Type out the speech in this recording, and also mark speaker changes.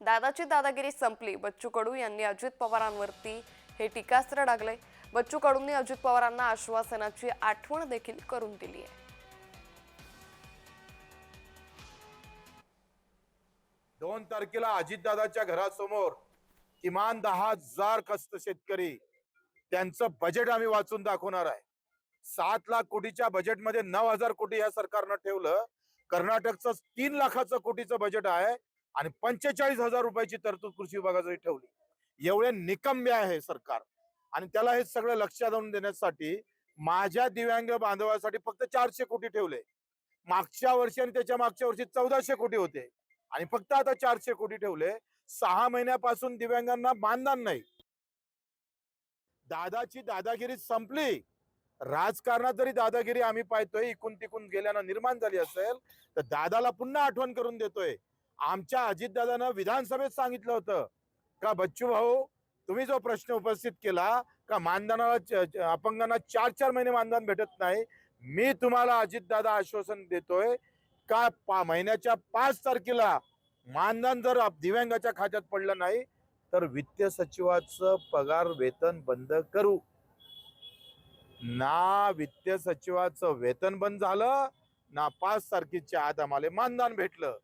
Speaker 1: दादाची दादागिरी संपली. बच्चू कडू यांनी अजित पवारांवरती हे टीकास्त्र डागले बच्चू कडूंनी अजित पवारांना आश्वासनाची आठवण देखील करून दिली आहे
Speaker 2: दोन तारखेला अजितदादाच्या घरासमोर किमान दहा हजार कष्ट शेतकरी त्यांचं बजेट आम्ही वाचून दाखवणार आहे. सात लाख कोटीच्या बजेटमध्ये नऊ हजार कोटी या सरकारनं ठेवलं. कर्नाटकचं तीन लाखाचं कोटीचं बजेट आहे. आणि पंचेचाळीस हजार रुपयाची तरतूद कृषी विभागासाठी ठेवली. एवढे निकम्य आहे सरकार. आणि त्याला हे सगळं लक्षात आणून देण्यासाठी माझ्या दिव्यांग बांधवासाठी फक्त चारशे कोटी ठेवले. मागच्या वर्षी आणि त्याच्या मागच्या वर्षी चौदाशे कोटी होते. आणि फक्त आता चारशे कोटी ठेवले. सहा महिन्यापासून दिव्यांगांना मानधन नाही. दादाची दादागिरी संपली. राजकारणात जरी दादागिरी आम्ही पाहतोय इकून तिकून गेल्यानं निर्माण झाली असेल तर दादाला पुन्हा आठवण करून देतोय. आमच्या अजितदादानं विधानसभेत सांगितलं होतं का बच्चू भाऊ तुम्ही जो प्रश्न उपस्थित केला का मानधनाला अपंगांना चार चार महिने मानधन भेटत नाही मी तुम्हाला अजितदादा आश्वासन देतोय का पा महिन्याच्या पाच तारखेला मानधन जर दिव्यांगाच्या खात्यात पडलं नाही तर वित्त सचिवाचं पगार वेतन बंद करू. ना वित्त सचिवाचं वेतन बंद झालं ना पाच तारखेच्या आत आम्हाला मानधन भेटलं.